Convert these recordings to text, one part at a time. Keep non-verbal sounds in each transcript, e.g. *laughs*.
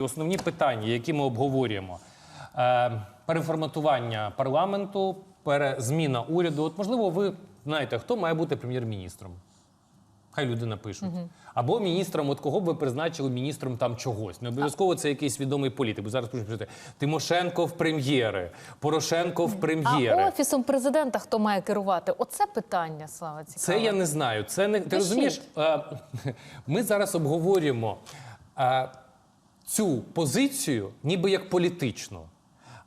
Основні питання, які ми обговорюємо: е, переформатування парламенту, перезміна уряду. От можливо, ви знаєте, хто має бути прем'єр-міністром? Хай люди напишуть. Або міністром, от кого б ви призначили міністром там чогось. Не обов'язково це якийсь відомий політик. Бо зараз пишете, Тимошенко в прем'єри, Порошенко в прем'єри. А офісом президента хто має керувати? Оце питання, слава цікаве. Це я не знаю. Це не ти розумієш? е, *laughs* Ми зараз обговорюємо е, цю позицію, ніби як політичну.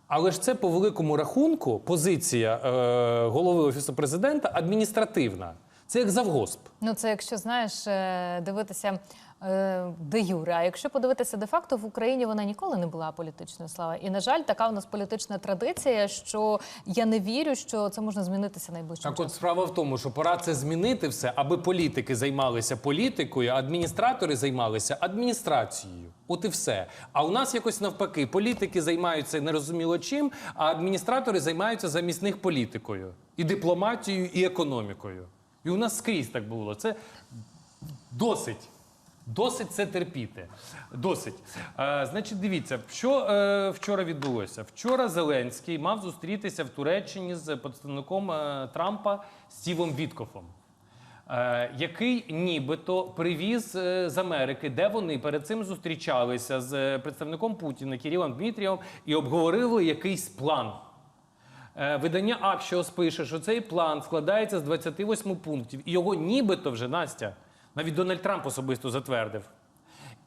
Але ж це по великому рахунку позиція е, голови офісу президента адміністративна. Це як завгосп. Ну це якщо знаєш е, дивитися де юре. А якщо подивитися де факто, в Україні вона ніколи не була політичною слава. І на жаль, така у нас політична традиція, що я не вірю, що це можна змінитися найближчим Так, часом. от справа в тому, що пора це змінити все, аби політики займалися політикою, а адміністратори займалися адміністрацією. От і все. А у нас якось навпаки, політики займаються нерозуміло чим, а адміністратори займаються замість них політикою, і дипломатією, і економікою. І у нас скрізь так було. Це досить. Досить це терпіти. Досить. Е, значить, дивіться, що е, вчора відбулося. Вчора Зеленський мав зустрітися в Туреччині з представником е, Трампа Стівом Віткофом. Е, який нібито привіз е, з Америки, де вони перед цим зустрічалися з представником Путіна Кирилом Дмитрієвим і обговорили якийсь план. Е, Видання Акшіос пише, що цей план складається з 28 пунктів, і його нібито вже Настя, навіть Дональд Трамп особисто затвердив.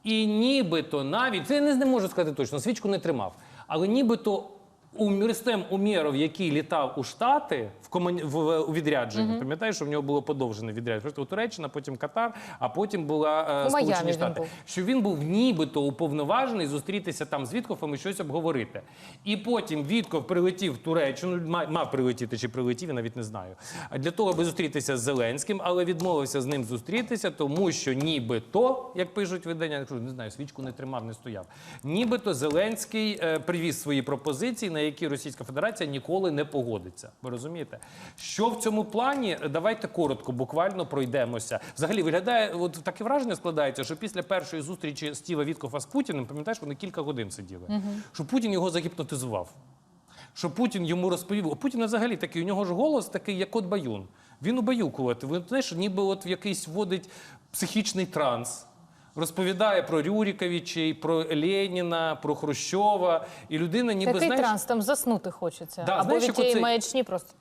І нібито навіть, це я не, можу сказати точно, свічку не тримав, але нібито у Рустем Умєров, який літав у Штати в, комані... в, у відрядженні, пам'ятаєш, що в нього було подовжене відрядження. Просто Туреччина, потім Катар, а потім була е, Сполучені Штати. був. Що він був нібито уповноважений зустрітися там з Віткофом і щось обговорити. І потім Вітков прилетів в Туреччину, мав прилетіти чи прилетів, я навіть не знаю. Для того, аби зустрітися з Зеленським, але відмовився з ним зустрітися, тому що нібито, як пишуть видання, не знаю, свічку не тримав, не стояв. Нібито Зеленський е, привіз свої пропозиції, на які Російська Федерація ніколи не погодиться. Ви розумієте? Що в цьому плані? Давайте коротко, буквально пройдемося. Взагалі виглядає, от таке враження складається, що після першої зустрічі Стіва Віткофа з Путіним, пам'ятаєш, вони кілька годин сиділи, що Путін його загіпнотизував. Що Путін йому розповів. У Путіна взагалі такий, у нього ж голос такий, як от баюн. Він убаюкувати. Ви знаєш, ніби от в якийсь вводить психічний транс. Розповідає про Рюріковичей, про Леніна, про Хрущова. І людина ніби Такий знаєш, транс, там заснути хочеться. Да, Або знаєш, від тієї оцей- маячні просто.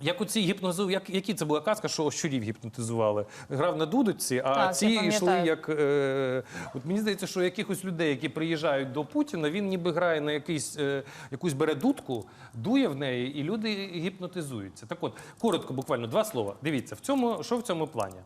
як оці гіпнозу, як які це була казка, що щурів гіпнотизували. Грав на дудочці, а Так, ці йшли як. Е, от мені здається, що якихось людей, які приїжджають до Путіна, він ніби грає на якийсь, е, якусь бере дудку, дує в неї, і люди гіпнотизуються. Так от, коротко, буквально два слова. Дивіться, в цьому, що в цьому плані?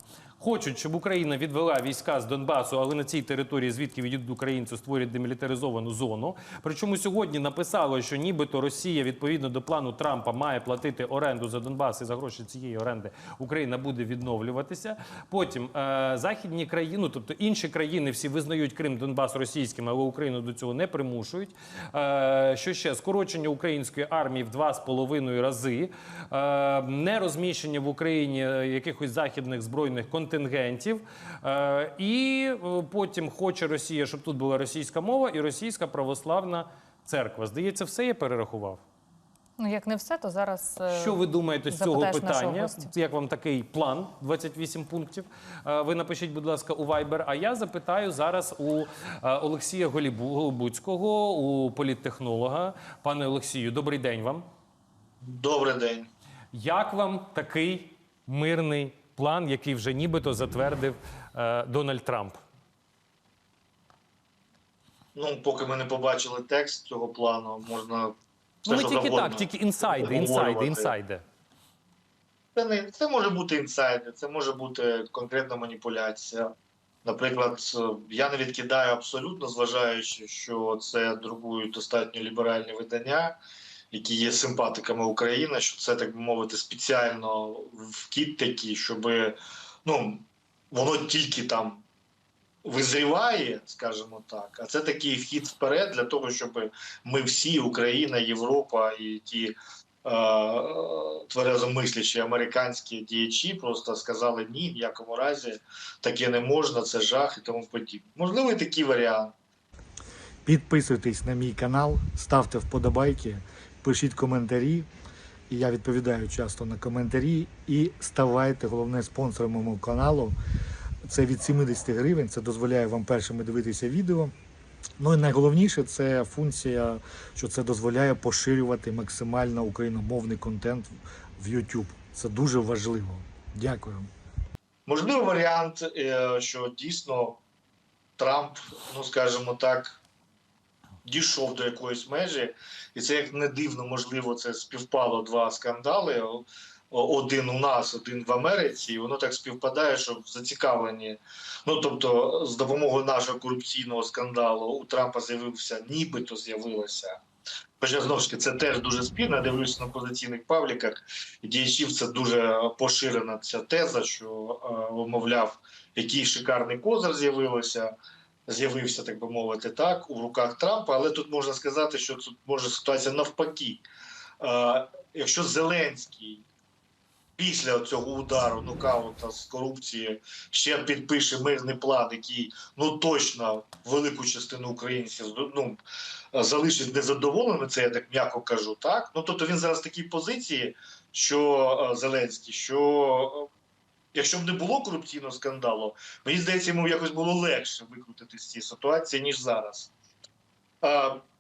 Хочуть, щоб Україна відвела війська з Донбасу, але на цій території, звідки відійдуть українці, створять демілітаризовану зону. Причому сьогодні написало, що нібито Росія відповідно до плану Трампа має платити оренду за Донбас і за гроші цієї оренди Україна буде відновлюватися. Потім е, західні країни, тобто інші країни, всі визнають Крим Донбас російським, але Україну до цього не примушують. Е, що ще скорочення української армії в два з половиною рази, е, не розміщення в Україні е, якихось західних збройних контингентів. Е, і е, потім хоче Росія, щоб тут була російська мова і російська православна церква. Здається, все я перерахував. Ну як не все, то зараз е, Що ви думаєте з цього питання? Як вам такий план 28 пунктів? Ви напишіть, будь ласка, у Viber. А я запитаю зараз у Олексія Голібу- Голубуцького, у політтехнолога. Пане Олексію, добрий день вам. Добрий день. Як вам такий мирний план, який вже нібито затвердив е, Дональд Трамп? Ну, поки ми не побачили текст цього плану, можна все, Ну, ми тільки так, тільки інсайди, інсайди, інсайди. Це, не, це може бути інсайди, це може бути конкретна маніпуляція. Наприклад, я не відкидаю абсолютно, зважаючи, що це друкують достатньо ліберальні видання, які є симпатиками України, що це, так би мовити, спеціально вкид такий, щоб ну, воно тільки там визріває, скажімо так, а це такий вхід вперед для того, щоб ми всі, Україна, Європа і ті е, тверезомислячі американські діячі просто сказали ні, в якому разі таке не можна, це жах і тому подібне. Можливо, і такий варіант. Підписуйтесь на мій канал, ставте вподобайки, пишіть коментарі. І я відповідаю часто на коментарі. І ставайте головне спонсором мого каналу. Це від 70 гривень. Це дозволяє вам першими дивитися відео. Ну і найголовніше це функція, що це дозволяє поширювати максимально україномовний контент в YouTube. Це дуже важливо. Дякую. Можливий варіант, е, що дійсно Трамп, ну скажімо так, дійшов до якоїсь межі, і це як не дивно, можливо, це співпало два скандали. Один у нас, один в Америці, і воно так співпадає, що зацікавлені. Ну тобто, з допомогою нашого корупційного скандалу у Трампа з'явився, нібито з'явилося. Хоча знову ж таки, це теж дуже спірно. Дивлюся на позиційних пабліках діячів це дуже поширена ця теза, що е, мовляв, який шикарний козир з'явилося. З'явився, так би мовити, так у руках Трампа, але тут можна сказати, що тут може ситуація навпаки. Е, якщо Зеленський після цього удару нокаута з корупції ще підпише мирний план, який ну точно велику частину українців ну, залишить незадоволеними, це я так м'яко кажу, так ну тобто він зараз в такій позиції, що е, Зеленський, що якщо б не було корупційного скандалу, мені здається, йому якось було легше викрутити з цієї ситуації, ніж зараз.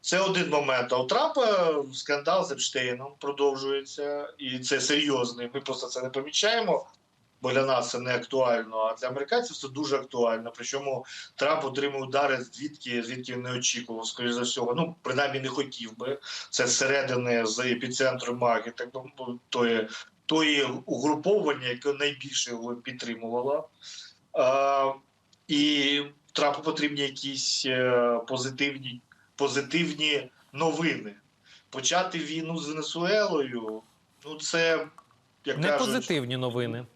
Це один момент. А у Трампа скандал з Епштейном продовжується, і це серйозний. Ми просто це не помічаємо, бо для нас це не актуально. А для американців це дуже актуально. Причому Трамп отримав удари звідки, звідки не очікував, скоріш за всього. Ну, принаймні не хотів би. Це зсередини з епіцентру маги, так би тої, тої угруповання, яке найбільше його підтримувало. І Трампу потрібні якісь е, позитивні, позитивні новини. Почати війну з Венесуелою, ну це як Не кажуть, позитивні новини.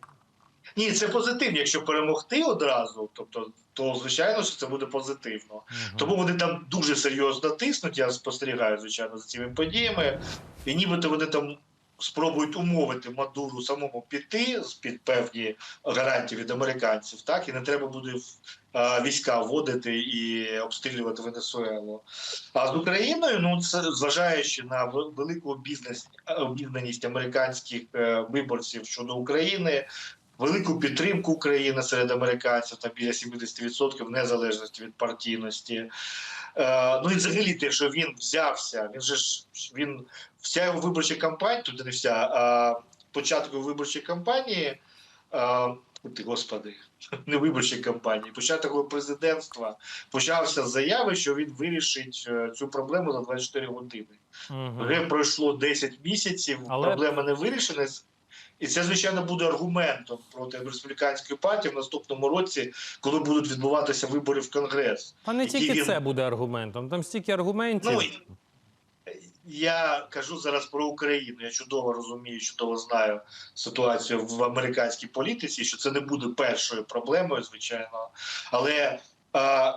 ні, це позитивно. Якщо перемогти одразу, тобто, то звичайно, що це буде позитивно. Мгм. Тому вони там дуже серйозно тиснуть. Я спостерігаю, звичайно, за цими подіями. І нібито вони там спробують умовити Мадуру самому піти з під певні гарантії від американців, так і не треба буде війська вводити і обстрілювати Венесуелу. А з Україною, ну це зважаючи на велику бізнес обізнаність американських е, виборців щодо України. Велику підтримку України серед американців там біля 70% в незалежності від партійності. Е, ну і взагалі те, що він взявся, він же ж він вся його виборча кампанія, тут не вся, а початок його виборчої кампанії, а, ти господи, *laughs* не виборчої кампанії, початок президентства почався з заяви, що він вирішить е, цю проблему за 24 години. Мгм. Вже пройшло 10 місяців, Але- проблема не вирішена. І це, звичайно, буде аргументом проти республіканської партії в наступному році, коли будуть відбуватися вибори в Конгрес. Та не тільки він- це буде аргументом. Там стільки аргументів. Ну, я кажу зараз про Україну. Я чудово розумію, чудово знаю ситуацію в американській політиці, що це не буде першою проблемою, звичайно. Але а,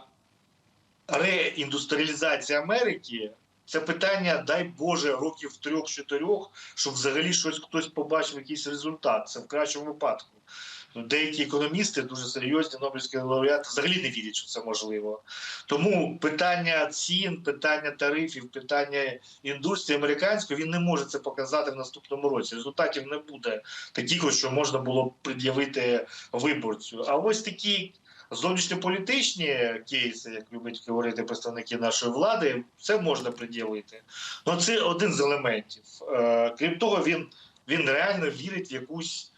реіндустріалізація Америки це питання, дай Боже, років трьох-чотирьох, щоб взагалі щось хтось побачив, якийсь результат. Це в кращому випадку. Ну, Деякі економісти дуже серйозні Нобелівські лауреати взагалі не вірять, що це можливо. Тому питання цін, питання тарифів, питання індустрії американської він не може це показати в наступному році. Результатів не буде таких, що можна було б пред'явити виборцю. А ось такі зовнішньополітичні кейси, як люблять говорити представники нашої влади, це можна пред'явити. Ну це один з елементів. Е, Крім того, він, він реально вірить в якусь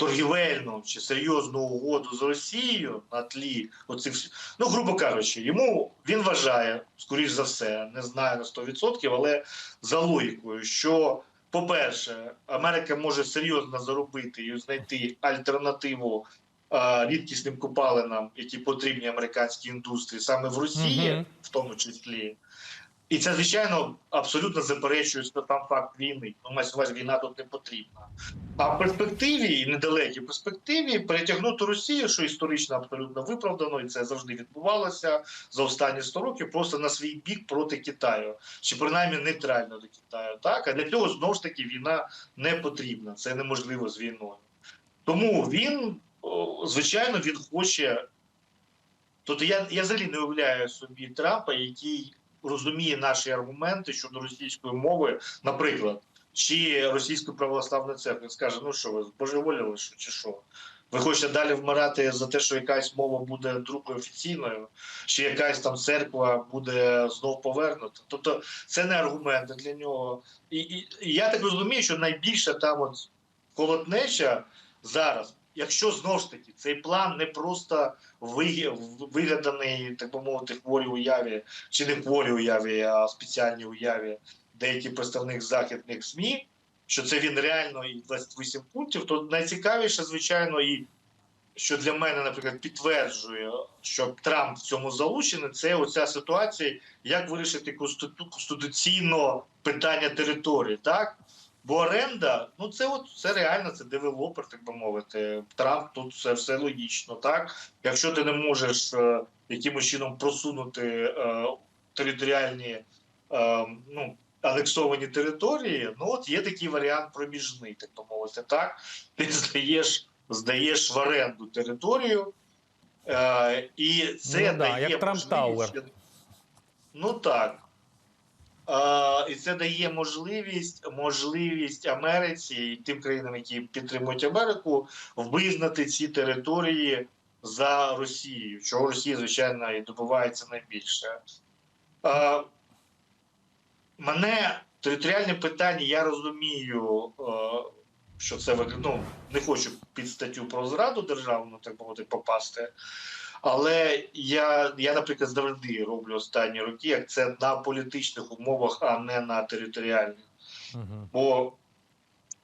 торгівельну чи серйозну угоду з Росією на тлі оцих ну, грубо кажучи, йому він вважає, скоріш за все, не знаю на 100%, але за логікою, що, по-перше, Америка може серйозно заробити і знайти альтернативу рідкісним копалинам, які потрібні американській індустрії, саме в Росії, Мгм. в тому числі. І це, звичайно, абсолютно заперечує що там факт війни. Ну, мається увазі, війна тут не потрібна. А в перспективі, недалекій перспективі, перетягнути Росію, що історично абсолютно виправдано, і це завжди відбувалося за останні 100 років, просто на свій бік проти Китаю, чи принаймні нейтрально до Китаю. Так, а для цього знову ж таки війна не потрібна. Це неможливо з війною. Тому він, звичайно, він хоче Тобто я, я взагалі не уявляю собі Трампа, який розуміє наші аргументи щодо російської мови, наприклад, чи російської православної церкви скаже: ну що ви збожеволіли, що чи що? Ви хочете далі вмирати за те, що якась мова буде другою офіційною, чи якась там церква буде знов повернута? Тобто це не аргументи для нього. І, і, і я так розумію, що найбільша там от колотнеча зараз, якщо знову ж таки цей план не просто вигаданий, так би мовити, хворій уяві, чи не хворій уяві, а спеціальній уяві деяких представник західних ЗМІ, що це він реально і 28 пунктів, то найцікавіше, звичайно, і що для мене, наприклад, підтверджує, що Трамп в цьому залучений, це оця ситуація, як вирішити конституційно питання території, так? Бо оренда, ну це от це реально, це девелопер, так би мовити. Трамп тут все, все логічно, так? Якщо ти не можеш е, якимось чином просунути е, територіальні е, ну, анексовані території, ну от є такий варіант проміжний, так би мовити, так? Ти здаєш, здаєш в оренду територію, е, і це Ну да, дає як Трамп можливість- Тауер. Ну так. І це дає можливість, можливість Америці і тим країнам, які підтримують Америку, визнати ці території за Росією, чого Росія, звичайно, і добувається найбільше. Мене територіальне питання, я розумію, що це ну, не хочу під статтю про зраду державну, так мовити, попасти. Але я, я, наприклад, завжди роблю останні роки як це на політичних умовах, а не на територіальних. Угу. Бо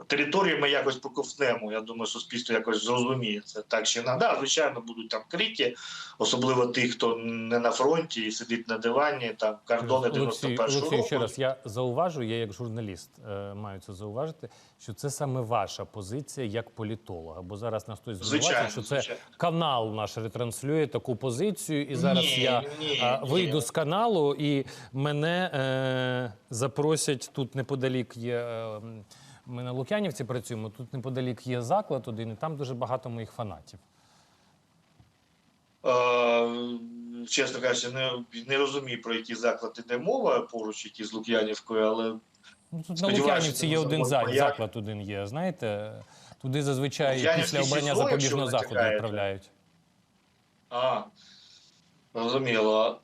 території ми якось проковтнемо. Я думаю, суспільство якось зрозуміє це так чи інакше. Да, звичайно, будуть там крики, особливо тих, хто не на фронті і сидить на дивані, там кордони Олексій, 91 Олексій, року. ще раз я зауважу, я як журналіст е, маю це зауважити, що це саме ваша позиція як політолога. Бо зараз нас хтось звинувачує, Звичайно, що це звичайно. канал наш ретранслює таку позицію, і зараз Ні, я ні, а, ні. вийду з каналу і мене е, запросять тут неподалік є. Е, ми на Лук'янівці працюємо. Тут неподалік є заклад один, і там дуже багато моїх фанатів. Е, чесно кажучи, не, не розумію, про які заклади йде мова поруч, які з Лук'янівкою, але Ну, тут на Лук'янівці є один буде за- маяк. заклад, один є. Знаєте, туди зазвичай після обрання СІЗО, запобіжного заходу відправляють. А, зрозуміло.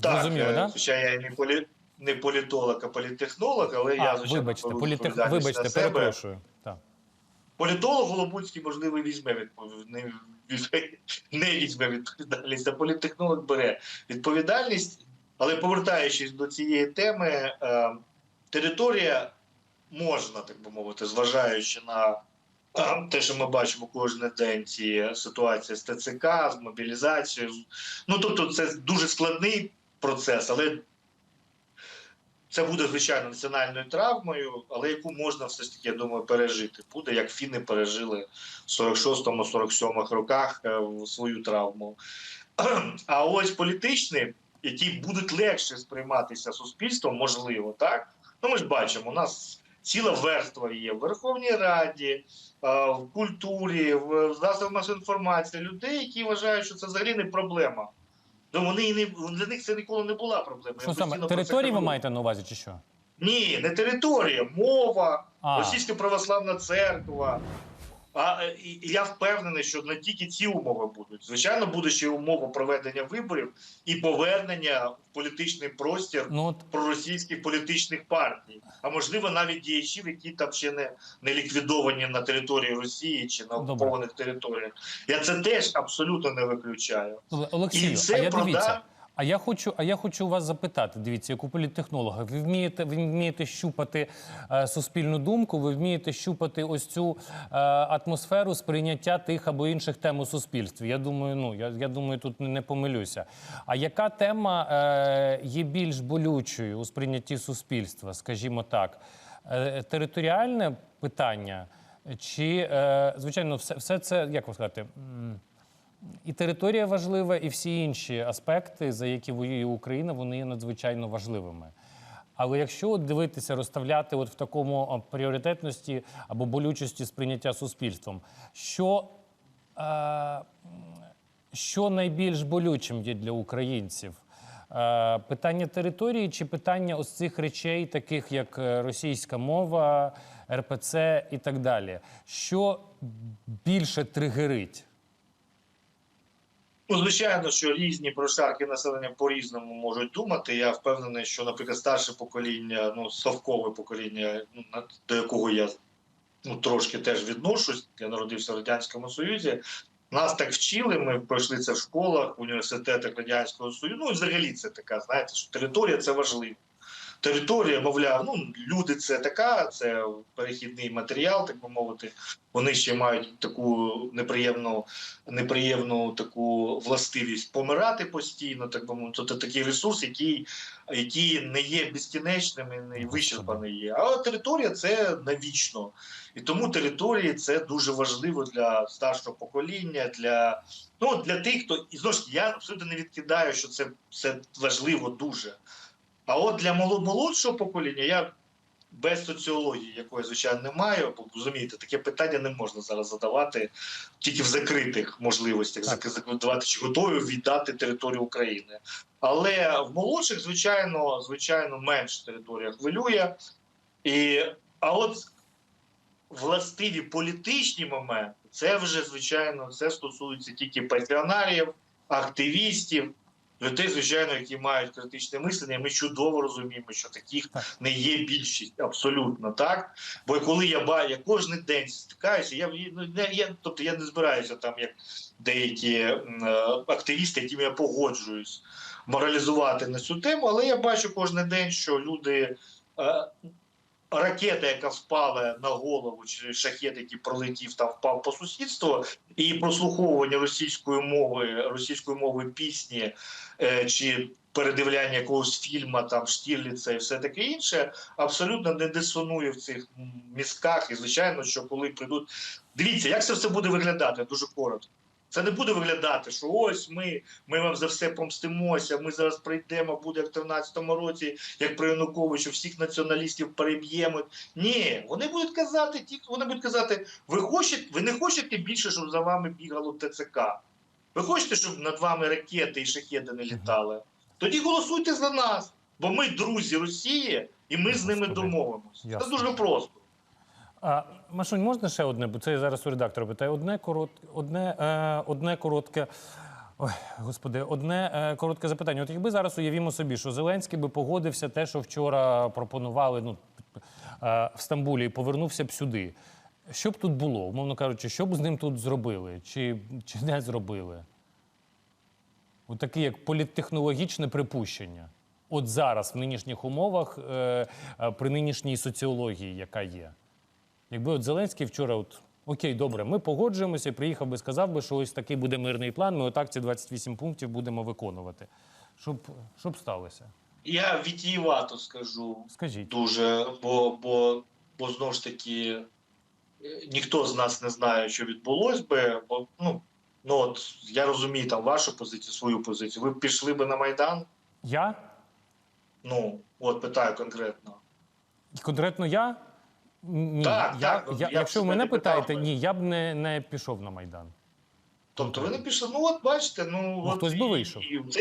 Так, Зрозуміло, е, да? хоча я і не, полі... не політолог, а політехнолог, але я, А, звичайно, вибачте, політех... вибачте, перепрошую. Так. Політолог Голобуцький, можливо, візьме відпов- не, візьме- не візьме відповідальність, а політтехнолог бере відповідальність. Але повертаючись до цієї теми, е, територія можна, так би мовити, зважаючи на е, те, що ми бачимо кожен день, ці ситуації з ТЦК, з мобілізацією. Ну тобто, це дуже складний процес, але це буде звичайно національною травмою, але яку можна все ж таки, я думаю, пережити. Буде як фіни пережили в 46-47 роках е, свою травму. А ось політичні, які будуть легше сприйматися суспільством, можливо, так. Ну ми ж бачимо, у нас ціла верства є в Верховній Раді, е, в культурі, в засобах інформації людей, які вважають, що це взагалі не проблема. Ну вони і не для них це ніколи не була проблема. Що саме, території ви маєте на увазі чи що? Ні, не територія, мова, А. Російська православна церква. А е, і, я впевнений, що не тільки ці умови будуть. Звичайно, буде ще умова проведення виборів і повернення в політичний простір Ну, от проросійських політичних партій, а можливо навіть діячів, які там ще не, не ліквідовані на території Росії чи на Добре. окупованих територіях. Я це теж абсолютно не виключаю. Оле- Олексію, І це а я продав- дивіться. А я хочу, а я хочу вас запитати. Дивіться, як у політтехнолога, ви вмієте, ви вмієте щупати е, суспільну думку, ви вмієте щупати ось цю е, атмосферу сприйняття тих або інших тем у суспільстві. Я думаю, ну я, я думаю, тут не, помилюся. А яка тема е, є більш болючою у сприйнятті суспільства, скажімо так? Е, територіальне питання, чи е, звичайно, все, все це як вам сказати? І територія важлива, і всі інші аспекти, за які воює Україна, вони є надзвичайно важливими. Але якщо дивитися, розставляти от в такому пріоритетності або болючості сприйняття суспільством, що е, що найбільш болючим є для українців? Е, Питання території чи питання ось цих речей, таких як е, російська мова, РПЦ і так далі? Що більше тригерить? Ну, звичайно, що різні прошарки населення по-різному можуть думати. Я впевнений, що, наприклад, старше покоління, ну совкове покоління, ну, до якого я ну, трошки теж відношусь, я народився в Радянському Союзі. Нас так вчили, ми пройшли це в школах, в університетах Радянського Союзу. Ну, і взагалі це така, знаєте, що територія це важливо. Територія, мовляв, ну люди це така, це перехідний матеріал, так би мовити. Вони ще мають таку неприємну, неприємну таку властивість помирати постійно, так би мовити. Тобто такий ресурс, який, який не є безкінечним і не вичерпаний є. А територія це навічно. І тому території це дуже важливо для старшого покоління, для, ну, для тих, хто і знову ж я абсолютно не відкидаю, що це, це важливо дуже. А от для молодшого покоління я без соціології, якої, звичайно, не маю, бо розумієте, таке питання не можна зараз задавати тільки в закритих можливостях задавати, чи готові віддати територію України. Але в молодших, звичайно, звичайно, менш територія хвилює. І, а от властиві політичні моменти, це вже, звичайно, це стосується тільки паціонарів, активістів, людей, звичайно, які мають критичне мислення. Ми чудово розуміємо, що таких не є більшість, абсолютно так. Бо коли я бачу, я кожен день стикаюся, я, ну, не- я, тобто я не збираюся там, як деякі е, активісти, якими я погоджуюсь, моралізувати на цю тему, але я бачу кожен день, що люди. е, Ракета, яка впала на голову, чи шахет, який пролетів там, впав по сусідству, і прослуховування російської мови, російської мови пісні е, чи передивляння якогось фільму, там Штірліца і все таке інше, абсолютно не дисонує в цих м, мізках. І звичайно, що коли прийдуть. Дивіться, як це все буде виглядати дуже коротко. Це не буде виглядати, що ось ми, ми вам за все помстимося. Ми зараз прийдемо, буде як в 13-му році, як при Януковичу, всіх націоналістів переб'ємо. Ні, вони будуть казати, ті, вони будуть казати, ви хочете, ви не хочете більше, щоб за вами бігало ТЦК. Ви хочете, щоб над вами ракети і шахеди не літали? Тоді голосуйте за нас, бо ми друзі Росії, і ми з ними домовимося. Це дуже просто. А, Машунь, можна ще одне, бо це я зараз у редактора питаю. Одне, корот, одне, е, одне коротке. Ой, господи, одне е, коротке запитання. От якби зараз уявімо собі, що Зеленський би погодився те, що вчора пропонували ну, е, в Стамбулі, і повернувся б сюди. Що б тут було, умовно кажучи, що б з ним тут зробили, чи, чи не зробили? Отаке як політтехнологічне припущення. От зараз, в нинішніх умовах, е, е, при нинішній соціології, яка є. Якби от Зеленський вчора, от окей, добре, ми погоджуємося, приїхав би, сказав би, що ось такий буде мирний план, ми отак ці 28 пунктів будемо виконувати. Щоб, щоб сталося? Я вітіювато скажу Скажіть. дуже, бо, бо, бо знову ж таки е, ніхто з нас не знає, що відбулось би. Бо, ну, ну от я розумію там вашу позицію, свою позицію. Ви б пішли би на Майдан? Я? Ну, от питаю конкретно. Конкретно я? Ні. Так, я, так, я, я якщо мене питаєте, ні, я б не, не пішов на Майдан. Тобто ви не пішли, ну от бачите, ну, Ну, от хтось би вийшов. і це,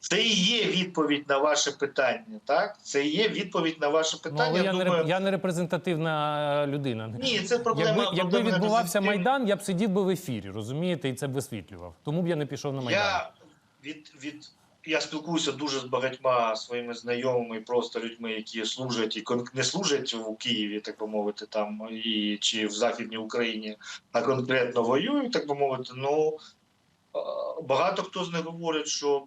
це і є відповідь на ваше питання, так? Це і є відповідь на ваше Ну, питання. але я, не, думаю, реп- я не репрезентативна людина. Ні, це проблема. Якби, якби відбувався Майдан, я б сидів би в ефірі, розумієте, і це б висвітлював. Тому б я не пішов на Майдан. Я від, від я спілкуюся дуже з багатьма своїми знайомими, просто людьми, які служать і не служать у Києві, так би мовити, там і чи в Західній Україні, а конкретно воюють, так би мовити. Ну багато хто з них говорить, що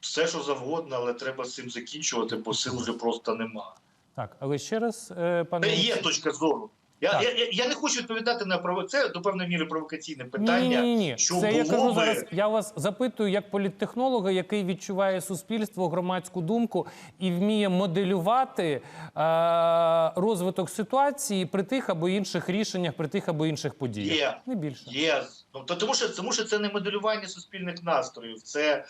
все, що завгодно, але треба з цим закінчувати, бо сил вже просто нема. Так, але ще раз, е, пане Це є точка зору. Я, я, я, я не хочу відповідати на право. Це до певної міри провокаційне питання. Ні, ні, ні. що Це я кажу би- зараз. Я вас запитую як політтехнолога, який відчуває суспільство, громадську думку і вміє моделювати е, розвиток ситуації при тих або інших рішеннях, при тих або інших подіях. Є. Не більше. Є. Ну, то, тому, що, тому що це не моделювання суспільних настроїв. Це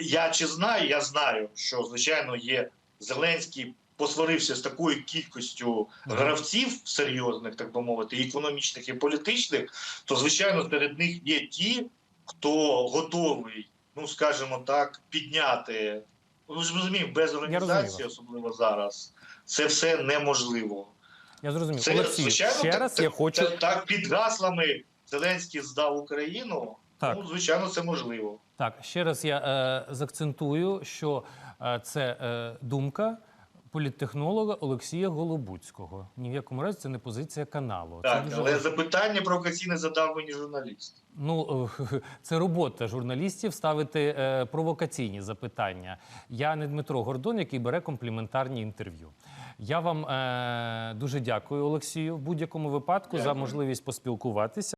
я чи знаю, я знаю, що звичайно є Зеленський посварився з такою кількістю гравців серйозних, так би мовити, і економічних і політичних, то звичайно серед них є ті, хто готовий, ну скажімо так, підняти. Ви ж розуміємо, без організації, особливо зараз, це все неможливо. Я зрозумів. Це Олексій, звичайно ще так, раз так, я хочу. так, так під гаслами Зеленський здав Україну. Так. Ну, звичайно, це можливо. Так, ще раз я е, заакцентую, що е, це е, думка політтехнолога Олексія Голобуцького. Ні в якому разі це не позиція каналу. Так, це дуже але запитання провокаційне задав мені журналіст. Ну, *laughs* це робота журналістів ставити е, провокаційні запитання. Я не Дмитро Гордон, який бере компліментарні інтерв'ю. Я вам е, дуже дякую, Олексію, в будь-якому випадку за можливість поспілкуватися.